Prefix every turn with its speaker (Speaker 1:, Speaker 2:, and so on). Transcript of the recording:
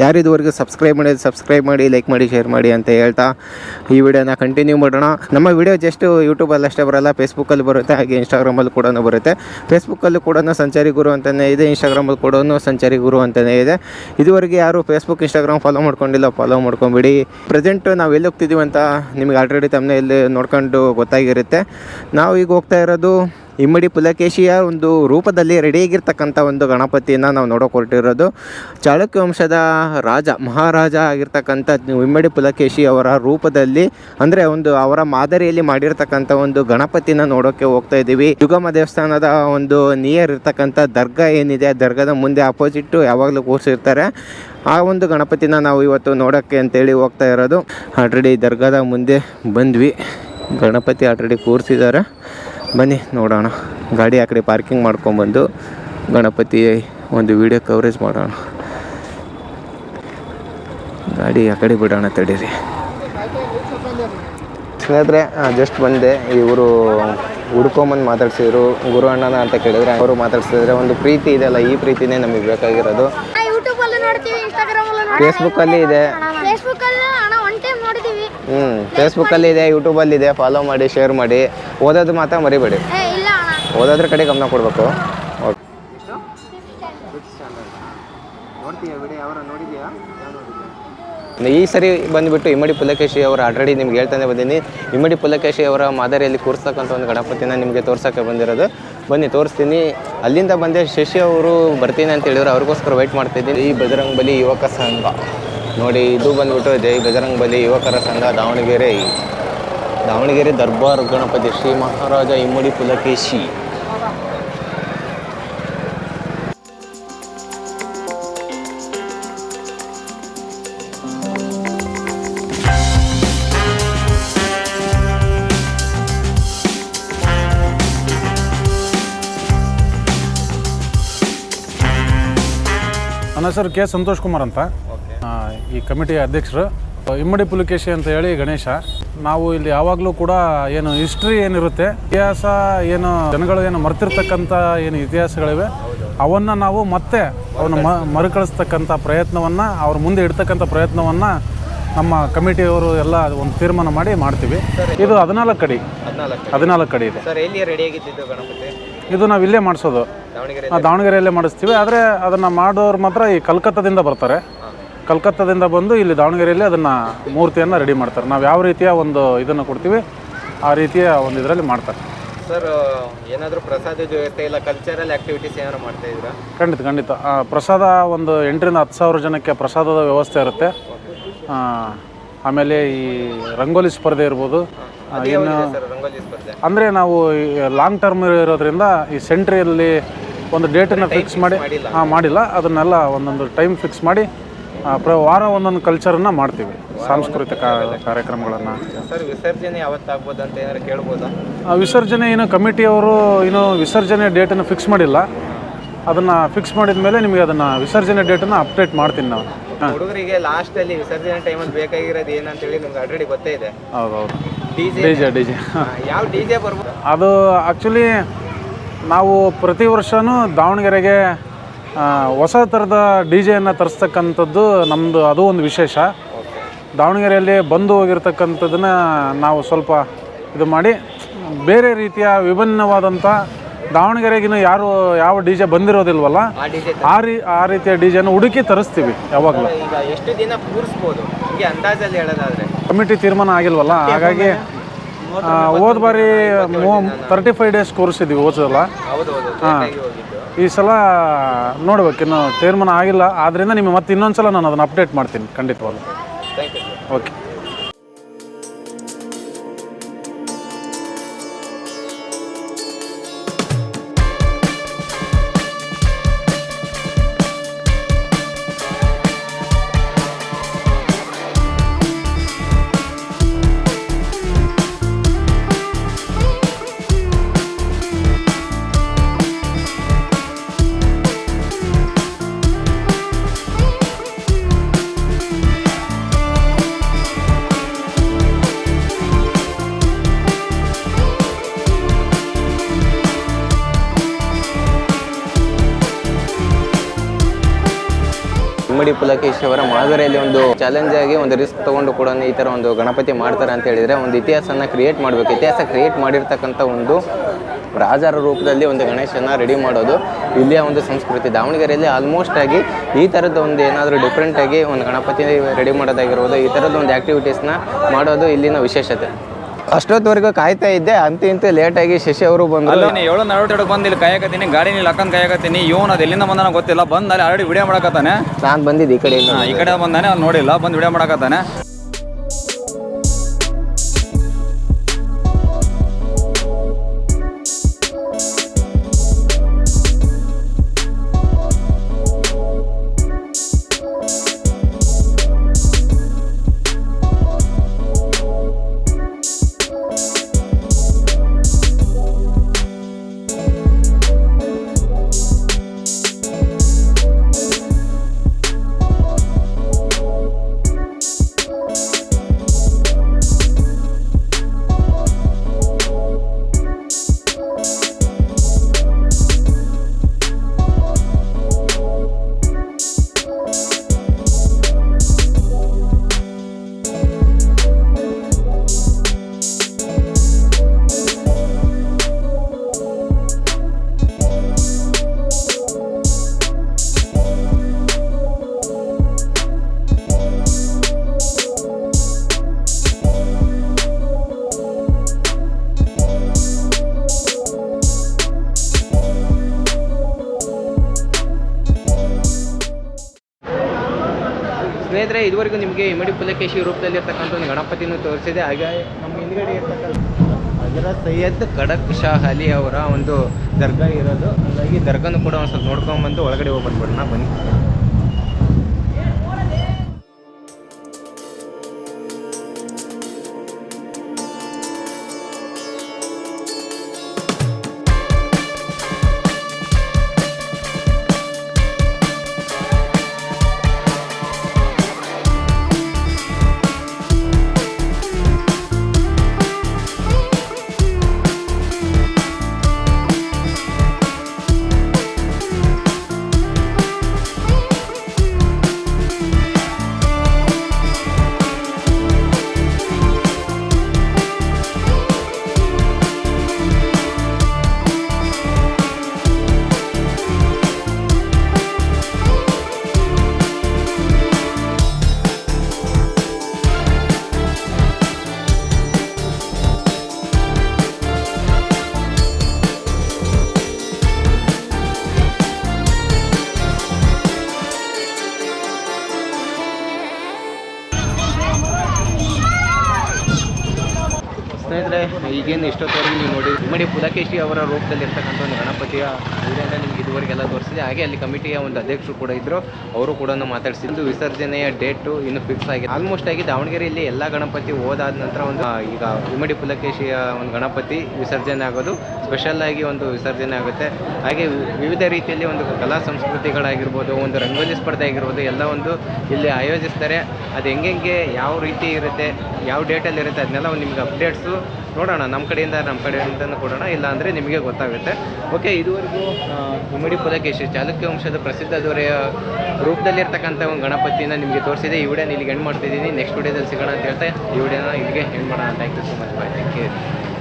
Speaker 1: ಯಾರು ಇದುವರೆಗೂ ಸಬ್ಸ್ಕ್ರೈಬ್ ಮಾಡಿ ಸಬ್ಸ್ಕ್ರೈಬ್ ಮಾಡಿ, ಲೈಕ್ ಮಾಡಿ, ಶೇರ್ ಮಾಡಿ ಅಂತ ಹೇಳ್ತಾ ಈ ವಿಡಿಯೋನ ಕಂಟಿನ್ಯೂ ಮಾಡೋಣ. ನಮ್ಮ ವಿಡಿಯೋ ಜಸ್ಟ್ ಯೂಟ್ಯೂಬಲ್ಲಿ ಅಷ್ಟೇ ಬರೋಲ್ಲ ಫೇಸ್ಬುಕ್ಕಲ್ಲಿ ಬರುತ್ತೆ, ಹಾಗೆ ಇನ್ಸ್ಟಾಗ್ರಾಮಲ್ಲಿ ಕೂಡ ಬರುತ್ತೆ. ಫೇಸ್ಬುಕ್ಕಲ್ಲೂ ಕೂಡ ಸಂಚಾರಿ ಗುರು ಅಂತಲೇ ಇದೆ ಇನ್ಸ್ಟಾಗ್ರಾಮಲ್ಲಿ ಕೂಡ ಸಂಚಾರಿ ಗುರು ಅಂತಲೇ ಇದೆ. ಇದುವರೆಗೆ ಯಾರು ಫೇಸ್ಬುಕ್ ಇನ್ಸ್ಟಾಗ್ರಾಮ್ ಫಾಲೋ ಮಾಡ್ಕೊಂಡಿಲ್ಲ ಫಾಲೋ ಮಾಡ್ಕೊಂಬಿಡಿ. ಪ್ರೆಸೆಂಟ್ ನಾವು ಎಲ್ಲಿ ಹೋಗ್ತಿದ್ದೀವಿ ಅಂತ ನಿಮಗೆ ಆಲ್ರೆಡಿ ತಮ್ಮನೆ ಇಲ್ಲಿ ನೋಡ್ಕೊಂಡು ಗೊತ್ತಾಗಿರುತ್ತೆ. ನಾವು ಈಗ ಹೋಗ್ತಾ ಇರೋದು ಇಮ್ಮಡಿ ಪುಲಕೇಶಿಯ ಒಂದು ರೂಪದಲ್ಲಿ ರೆಡಿಯಾಗಿರ್ತಕ್ಕಂಥ ಒಂದು ಗಣಪತಿಯನ್ನು ನಾವು ನೋಡೋಕೆ ಹೊರಟಿರೋದು. ಚಾಳುಕ್ಯ ವಂಶದ ರಾಜ, ಮಹಾರಾಜ ಆಗಿರ್ತಕ್ಕಂಥ ಇಮ್ಮಡಿ ಪುಲಕೇಶಿ ಅವರ ರೂಪದಲ್ಲಿ, ಅಂದರೆ ಒಂದು ಅವರ ಮಾದರಿಯಲ್ಲಿ ಮಾಡಿರ್ತಕ್ಕಂಥ ಒಂದು ಗಣಪತಿನ ನೋಡೋಕೆ ಹೋಗ್ತಾ ಇದ್ದೀವಿ. ಯುಗಮ ದೇವಸ್ಥಾನದ ಒಂದು ನಿಯರ್ ಇರ್ತಕ್ಕಂಥ ದರ್ಗಾ ಏನಿದೆ, ಆ ದರ್ಗಾದ ಮುಂದೆ ಅಪೋಸಿಟ್ಟು ಯಾವಾಗಲೂ ಕೂರಿಸಿರ್ತಾರೆ. ಆ ಒಂದು ಗಣಪತಿನ ನಾವು ಇವತ್ತು ನೋಡೋಕ್ಕೆ ಅಂತೇಳಿ ಹೋಗ್ತಾ ಇರೋದು. ಆಲ್ರೆಡಿ ದರ್ಗಾದ ಮುಂದೆ ಬಂದ್ವಿ. ಗಣಪತಿ ಆಲ್ರೆಡಿ ಕೂರಿಸಿದ್ದಾರೆ. ಬನ್ನಿ ನೋಡೋಣ. ಗಾಡಿ ಆ ಕಡೆ ಪಾರ್ಕಿಂಗ್ ಮಾಡ್ಕೊಂಬಂದು ಗಣಪತಿ ಒಂದು ವಿಡಿಯೋ ಕವರೇಜ್ ಮಾಡೋಣ. ಗಾಡಿ ಆ ಕಡೆ ಬಿಡೋಣ ತಡೀರಿ. ಸ್ನೇಹಿತರೆ ಜಸ್ಟ್ ಬಂದೆ. ಇವರು ಹುಡ್ಕೊಂಬಂದು ಮಾತಾಡ್ಸಿದ್ರು. ಗುರು ಅಣ್ಣನ ಅಂತ ಕೇಳಿದ್ರೆ ಅವರು ಮಾತಾಡ್ಸಿದ್ರೆ ಒಂದು ಪ್ರೀತಿ ಇದೆಯಲ್ಲ ಈ ಪ್ರೀತಿನೇ ನಮಗೆ ಬೇಕಾಗಿರೋದು.
Speaker 2: ಅಲ್ಲಿ ಅಲ್ಲಿ
Speaker 1: ಫೇಸ್ಬುಕ್ಕಲ್ಲಿ ಇದೆ
Speaker 2: ಫೇಸ್ಬುಕ್ ಅಲ್ಲಿ ಅಣ್ಣ ಒನ್ ಟೈಮ್ ನೋಡಿದೀವಿ
Speaker 1: ಹ್ಞೂ ಫೇಸ್ಬುಕ್ಕಲ್ಲಿ ಇದೆ ಯೂಟ್ಯೂಬಲ್ಲಿ ಇದೆ ಫಾಲೋ ಮಾಡಿ ಶೇರ್ ಮಾಡಿ ಓದೋದು ಮಾತ್ರ ಮರಿಬೇಡಿ. ಓದೋದ್ರ ಕಡೆ ಗಮನ ಕೊಡಬೇಕು. ಓಕೆ. ಈ ಸರಿ ಬಂದುಬಿಟ್ಟು ಇಮ್ಮಡಿ ಪುಲಕೇಶಿ ಅವರ ಆಲ್ರೆಡಿ ನಿಮ್ಗೆ ಹೇಳ್ತಾನೆ ಬಂದೀನಿ. ಇಮ್ಮಡಿ ಪುಲಕೇಶಿ ಅವರ ಮಾದರಿಯಲ್ಲಿ ಕೂರಿಸ್ತಕ್ಕಂಥ ಒಂದು ಗಣಪತಿನ ನಿಮಗೆ ತೋರ್ಸೋಕ್ಕೆ ಬಂದಿರೋದು. ಬನ್ನಿ ತೋರಿಸ್ತೀನಿ. ಅಲ್ಲಿಂದ ಬಂದೆ ಶಶಿ ಅವರು ಬರ್ತೀನಿ ಅಂತ ಹೇಳಿದ್ರು. ಅವ್ರಿಗೋಸ್ಕರ ವೆಯ್ಟ್ ಮಾಡ್ತಿದ್ದೀನಿ. ಈ ಬಜರಂಗ್ ಬಲಿ ಯುವಕ ಸಂಘ. ನೋಡಿ, ಇದು ಬಂದ್ಬಿಟ್ಟು ಜೈ ಬಜರಂಗ್ ಬಲಿ ಯುವಕರ ಸಂಘ ದಾವಣಗೆರೆ. ದಾವಣಗೆರೆ ದರ್ಬಾರ್ ಗಣಪತಿ ಶ್ರೀ ಮಹಾರಾಜ ಇಮ್ಮಡಿ ಪುಲಕೇಶಿ.
Speaker 3: ನನ್ನ ಹೆಸರು ಕೆ. ಸಂತೋಷ್ ಕುಮಾರ್ ಅಂತ. ಈ ಕಮಿಟಿಯ ಅಧ್ಯಕ್ಷರು ಇಮ್ಮಡಿ ಪುಲಿಕೇಶಿ ಅಂತ ಹೇಳಿ ಗಣೇಶ ನಾವು ಇಲ್ಲಿ ಯಾವಾಗಲೂ ಕೂಡ ಏನು ಹಿಸ್ಟ್ರಿ ಏನಿರುತ್ತೆ ಇತಿಹಾಸ ಏನು ಜನಗಳು ಏನು ಮರ್ತಿರ್ತಕ್ಕಂಥ ಏನು ಇತಿಹಾಸಗಳಿವೆ ಅವನ್ನು ನಾವು ಮತ್ತೆ ಅವನ್ನ ಮ ಮರುಕಳಿಸ್ತಕ್ಕಂಥ ಪ್ರಯತ್ನವನ್ನು ಅವ್ರ ಮುಂದೆ ಇಡ್ತಕ್ಕಂಥ ಪ್ರಯತ್ನವನ್ನು ನಮ್ಮ ಕಮಿಟಿಯವರು ಎಲ್ಲ ಒಂದು ತೀರ್ಮಾನ ಮಾಡಿ ಮಾಡ್ತೀವಿ. ಇದು ಹದಿನಾಲ್ಕು ಅಡಿ.
Speaker 1: ಹದಿನಾಲ್ಕು
Speaker 3: ಅಡಿ. ಇದೆ. ಇದು ನಾವು ಇಲ್ಲೇ ಮಾಡಿಸೋದು. ದಾವಣಗೆರೆಯಲ್ಲೇ ಮಾಡಿಸ್ತೀವಿ. ಆದರೆ ಅದನ್ನು ಮಾಡೋರು ಮಾತ್ರ ಈ ಕಲ್ಕತ್ತಾದಿಂದ ಬರ್ತಾರೆ. ಕಲ್ಕತ್ತಾದಿಂದ ಬಂದು ಇಲ್ಲಿ ದಾವಣಗೆರೆಯಲ್ಲಿ ಅದನ್ನು ಮೂರ್ತಿಯನ್ನು ರೆಡಿ ಮಾಡ್ತಾರೆ. ನಾವು ಯಾವ ರೀತಿಯ ಒಂದು ಇದನ್ನು ಕೊಡ್ತೀವಿ ಆ ರೀತಿಯ ಒಂದು ಇದರಲ್ಲಿ ಮಾಡ್ತಾರೆ.
Speaker 1: ಸರ್ ಏನಾದರೂ ಪ್ರಸಾದ ವ್ಯವಸ್ಥೆ ಇಲ್ಲ ಕಲ್ಚರಲ್ ಆ್ಯಕ್ಟಿವಿಟೀಸ್ ಏನಾದ್ರು ಮಾಡ್ತಾ ಇದ್ದೀರಾ?
Speaker 3: ಖಂಡಿತ ಖಂಡಿತ. ಆ, ಪ್ರಸಾದ ಒಂದು ಎಂಟರಿಂದ ಹತ್ತು ಸಾವಿರ ಜನಕ್ಕೆ ಪ್ರಸಾದದ ವ್ಯವಸ್ಥೆ ಇರುತ್ತೆ. ಆ, ಆಮೇಲೆ ಈ ರಂಗೋಲಿ ಸ್ಪರ್ಧೆ ಇರ್ಬೋದು. ಏನು ಇನ್ನು
Speaker 1: ಸರ್ ರಂಗೋಲಿ ಸ್ಪರ್ಧೆ?
Speaker 3: ಅಂದರೆ ನಾವು ಲಾಂಗ್ ಟರ್ಮ್ ಇರೋದ್ರಿಂದ ಈ ಸೆಂಟ್ರಿಯಲ್ಲಿ ಒಂದು ಡೇಟನ್ನು ಫಿಕ್ಸ್ ಮಾಡಿ ಹಾಂ ಮಾಡಿಲ್ಲ. ಅದನ್ನೆಲ್ಲ ಒಂದೊಂದು ಟೈಮ್ ಫಿಕ್ಸ್ ಮಾಡಿ ಪ್ರ ವಾರ ಒಂದೊಂದು ಕಲ್ಚರನ್ನು ಮಾಡ್ತೀವಿ ಸಾಂಸ್ಕೃತಿಕ ಕಾರ್ಯಕ್ರಮಗಳನ್ನು.
Speaker 1: ಸರ್ ವಿಸರ್ಜನೆ ಯಾವತ್ತಾಗ್ಬೋದು ಅಂತ ಏನಾದ್ರು ಆ
Speaker 3: ವಿಸರ್ಜನೆ ಏನು ಕಮಿಟಿಯವರು ಇನ್ನೂ ವಿಸರ್ಜನೆ ಡೇಟನ್ನು ಫಿಕ್ಸ್ ಮಾಡಿಲ್ಲ. ಅದನ್ನು ಫಿಕ್ಸ್ ಮಾಡಿದ ಮೇಲೆ ನಿಮಗೆ ಅದನ್ನು ವಿಸರ್ಜನೆ ಡೇಟನ್ನು ಅಪ್ಡೇಟ್ ಮಾಡ್ತೀನಿ ನಾವು.
Speaker 1: ಹುಡುಗರಿಗೆ ಲಾಸ್ಟಲ್ಲಿ ವಿಸರ್ಜನೆ ಟೈಮಲ್ಲಿ ಬೇಕಾಗಿರೋದು ಏನಂತ ಹೇಳಿ ನಿಮ್ಗೆ ಆಲ್ರೆಡಿ ಗೊತ್ತೇ ಇದೆ.
Speaker 3: ಹೌದೌದು.
Speaker 1: D J
Speaker 3: D J D J.
Speaker 1: ಯಾವ ಡಿ ಜೆ ಬರ್ಬೋದು?
Speaker 3: ಅದು ಆ್ಯಕ್ಚುಲಿ ನಾವು ಪ್ರತಿ ವರ್ಷವೂ ದಾವಣಗೆರೆಗೆ ಹೊಸ ಥರದ ಡಿ ಜೆಯನ್ನು ತರಿಸ್ತಕ್ಕಂಥದ್ದು ನಮ್ಮದು ಅದು ಒಂದು ವಿಶೇಷ. ದಾವಣಗೆರೆಯಲ್ಲಿ ಬಂದು ಹೋಗಿರ್ತಕ್ಕಂಥದ್ದನ್ನು ನಾವು ಸ್ವಲ್ಪ ಇದು ಮಾಡಿ ಬೇರೆ ರೀತಿಯ ವಿಭಿನ್ನವಾದಂಥ ದಾವಣಗೆರೆಗಿನ ಯಾರು ಯಾವ ಡಿ ಜೆ ಬಂದಿರೋದಿಲ್ವಲ್ಲ
Speaker 1: ಆ
Speaker 3: ರೀ ಆ ರೀತಿಯ ಡಿ ಜೆನ ಹುಡುಕಿ ತರಿಸ್ತೀವಿ ಯಾವಾಗಲೂ.
Speaker 1: ಎಷ್ಟು ದಿನ ಕೂರಿಸ್ಬೋದು? ಅಂದಾಜಲ್ಲಿ ಹೇಳೋದಾದ್ರೆ.
Speaker 3: ಕಮಿಟಿ ತೀರ್ಮಾನ ಆಗಿಲ್ವಲ್ಲ ಹಾಗಾಗಿ ಹೋದ ಬಾರಿ ತರ್ಟಿ ಫೈವ್ ಡೇಸ್ ಕೂರಿಸಿದ್ವಿ ಹೌದು ಹಾಂ. ಈ ಸಲ ನೋಡ್ಬೇಕು. ಇನ್ನು ತೀರ್ಮಾನ ಆಗಿಲ್ಲ. ಆದ್ದರಿಂದ ನಿಮಗೆ ಮತ್ತೆ ಇನ್ನೊಂದು ಸಲ ನಾನು ಅದನ್ನು ಅಪ್ಡೇಟ್ ಮಾಡ್ತೀನಿ. ಖಂಡಿತವಾಗ್ಲೂ. ಓಕೆ
Speaker 1: ಇಮ್ಮಡಿ ಪುಲಕೇಶಿ ಅವರ ಮಾದರಿಯಲ್ಲಿ ಒಂದು ಚಾಲೆಂಜ್ ಆಗಿ ಒಂದು ರಿಸ್ಕ್ ತಗೊಂಡು ಕೂಡ ಈ ಥರ ಒಂದು ಗಣಪತಿ ಮಾಡ್ತಾರೆ ಅಂತ ಹೇಳಿದ್ರೆ ಒಂದು ಇತಿಹಾಸನ ಕ್ರಿಯೇಟ್ ಮಾಡಬೇಕು. ಇತಿಹಾಸ ಕ್ರಿಯೇಟ್ ಮಾಡಿರ್ತಕ್ಕಂಥ ಒಂದು ರಾಜರ ರೂಪದಲ್ಲಿ ಒಂದು ಗಣೇಶನ ರೆಡಿ ಮಾಡೋದು ಇಲ್ಲಿಯ ಒಂದು ಸಂಸ್ಕೃತಿ. ದಾವಣಗೆರೆಯಲ್ಲಿ ಆಲ್ಮೋಸ್ಟ್ ಆಗಿ ಈ ತರದ ಒಂದು ಏನಾದರೂ ಡಿಫ್ರೆಂಟ್ ಆಗಿ ಒಂದು ಗಣಪತಿ ರೆಡಿ ಮಾಡೋದಾಗಿರ್ಬೋದು, ಈ ತರದ ಒಂದು ಆ್ಯಕ್ಟಿವಿಟೀಸ್ನ ಮಾಡೋದು ಇಲ್ಲಿನ ವಿಶೇಷತೆ. ಅಷ್ಟೊತ್ತವರೆಗೂ ಕಾಯ್ತಾ ಇದ್ದೆ. ಅಂತ ಇಂತ ಲೇಟಾಗಿ ಶಶಿ ಅವರು ಬಂದರು.
Speaker 4: ಅಲ್ಲಿ ಏಳು ನಡವಟಿಕೆ ಬಂದು ಇಲ್ಲಿ ಕಾಯಕತ್ತೀನಿ ಗಾಡಿ ನೀನು ಹಾಕೊಂಡು ಕಾಯಕತ್ತೀನಿ ಇವನು ಅದು ಎಲ್ಲಿಂದ ಬಂದಾನ ಗೊತ್ತಿಲ್ಲ. ಬಂದ್ ಅಲ್ಲಿ ಆಲ್ರೆಡಿ ವಿಡಿಯೋ ಮಾಡಕತ್ತಾನೆ.
Speaker 1: ನಾನು ಬಂದಿದ್ದು ಈ
Speaker 4: ಕಡೆ ಈ ಕಡೆ ಬಂದಾನೆ ಅವ್ನು ನೋಡಿಲ್ಲ ಬಂದ್ ವಿಡಿಯೋ ಮಾಡಕತ್ತಾನೆ.
Speaker 1: ಸ್ನೇಹಿತರೆ, ಇದುವರೆಗೂ ನಿಮಗೆ ಇಮಡಿ ಪುಲಕೇಶಿ ರೂಪದಲ್ಲಿ ಇರ್ತಕ್ಕಂಥ ಒಂದು ಗಣಪತಿಯನ್ನು ತೋರಿಸಿದೆ. ಹಾಗೆ ನಮ್ಮ ಹಿಂದ್ಗಡೆ ಇರ್ತಕ್ಕಂಥ ಅದರ ಸೈಯದ್ ಖಡಕ್ ಶಾ ಅಲಿ ಅವರ ಒಂದು ದರ್ಗಾ ಇರೋದು. ಹಾಗಾಗಿ ದರ್ಗಾನು ಕೂಡ ಒಂದು ಸ್ವಲ್ಪ ನೋಡ್ಕೊಂಬಂದು ಒಳಗಡೆ ಹೋಗಿ ಬನ್ನಿ. ಸ್ನೇಹಿತರೆ ಈಗೇನು ಇಷ್ಟೊತ್ತವರೆಗೂ ನೀವು ನೋಡಿ ಇಮ್ಮಡಿ ಪುಲಕೇಶಿ ಅವರ ರೂಪದಲ್ಲಿ ಇರ್ತಕ್ಕಂಥ ಒಂದು ಗಣಪತಿಯ ಇದರಿಂದ ನಿಮ್ಗೆ ಇದುವರೆಗೆಲ್ಲ ತೋರಿಸಿದೆ. ಹಾಗೆ ಅಲ್ಲಿ ಕಮಿಟಿಯ ಒಂದು ಅಧ್ಯಕ್ಷರು ಕೂಡ ಇದ್ದರು ಅವರು ಕೂಡ ಮಾತಾಡಿಸಿದ್ದು ವಿಸರ್ಜನೆಯ ಡೇಟು ಇನ್ನು ಫಿಕ್ಸ್ ಆಗಿದೆ. ಆಲ್ಮೋಸ್ಟ್ ಆಗಿ ದಾವಣಗೆರೆಯಲ್ಲಿ ಎಲ್ಲ ಗಣಪತಿ ಹೋದಾದ ನಂತರ ಒಂದು ಈಗ ಇಮ್ಮಡಿ ಪುಲಕೇಶಿಯ ಒಂದು ಗಣಪತಿ ವಿಸರ್ಜನೆ ಆಗೋದು. ಸ್ಪೆಷಲ್ ಆಗಿ ಒಂದು ವಿಸರ್ಜನೆ ಆಗುತ್ತೆ. ಹಾಗೆ ವಿವಿಧ ರೀತಿಯಲ್ಲಿ ಒಂದು ಕಲಾ ಸಂಸ್ಕೃತಿಗಳಾಗಿರ್ಬೋದು, ಒಂದು ರಂಗೋಲಿ ಸ್ಪರ್ಧೆ ಆಗಿರ್ಬೋದು, ಎಲ್ಲ ಒಂದು ಇಲ್ಲಿ ಆಯೋಜಿಸ್ತಾರೆ. ಅದು ಹೆಂಗೆ ಯಾವ ರೀತಿ ಇರುತ್ತೆ, ಯಾವ ಡೇಟಲ್ಲಿ ಇರುತ್ತೆ, ಅದನ್ನೆಲ್ಲ ಒಂದು ನಿಮ್ಗೆ ಅಪ್ಡೇಟ್ಸು ನೋಡೋಣ ನಮ್ಮ ಕಡೆಯಿಂದ ನಮ್ಮ ಕಡೆಯಿಂದನೂ ಕೊಡೋಣ ಇಲ್ಲ ಅಂದರೆ ನಿಮಗೆ ಗೊತ್ತಾಗುತ್ತೆ. ಓಕೆ ಇದುವರೆಗೂ ಇಮ್ಮಡಿ ಪುಲಕೇಶಿ ಚಾಲುಕ್ಯ ವಂಶದ ಪ್ರಸಿದ್ಧ ದೊರೆಯ ರೂಪದಲ್ಲಿರ್ತಕ್ಕಂಥ ಒಂದು ಗಣಪತಿನ ನಿಮಗೆ ತೋರಿಸಿದೆ. ಈ ವಿಡಿಯೋನ ಇಲ್ಲಿಗೆ ಎಂಡ್ ಮಾಡ್ತಿದ್ದೀನಿ. ನೆಕ್ಸ್ಟ್ ವಿಡಿಯೋದಲ್ಲಿ ಸಿಗೋಣ ಅಂತ ಹೇಳ್ತಾ, ಈ ವಿಡಿಯೋನ ಇಲ್ಲಿಗೆ ಎಂಡ್ ಮಾಡೋಣ. Thank you so much bye thank you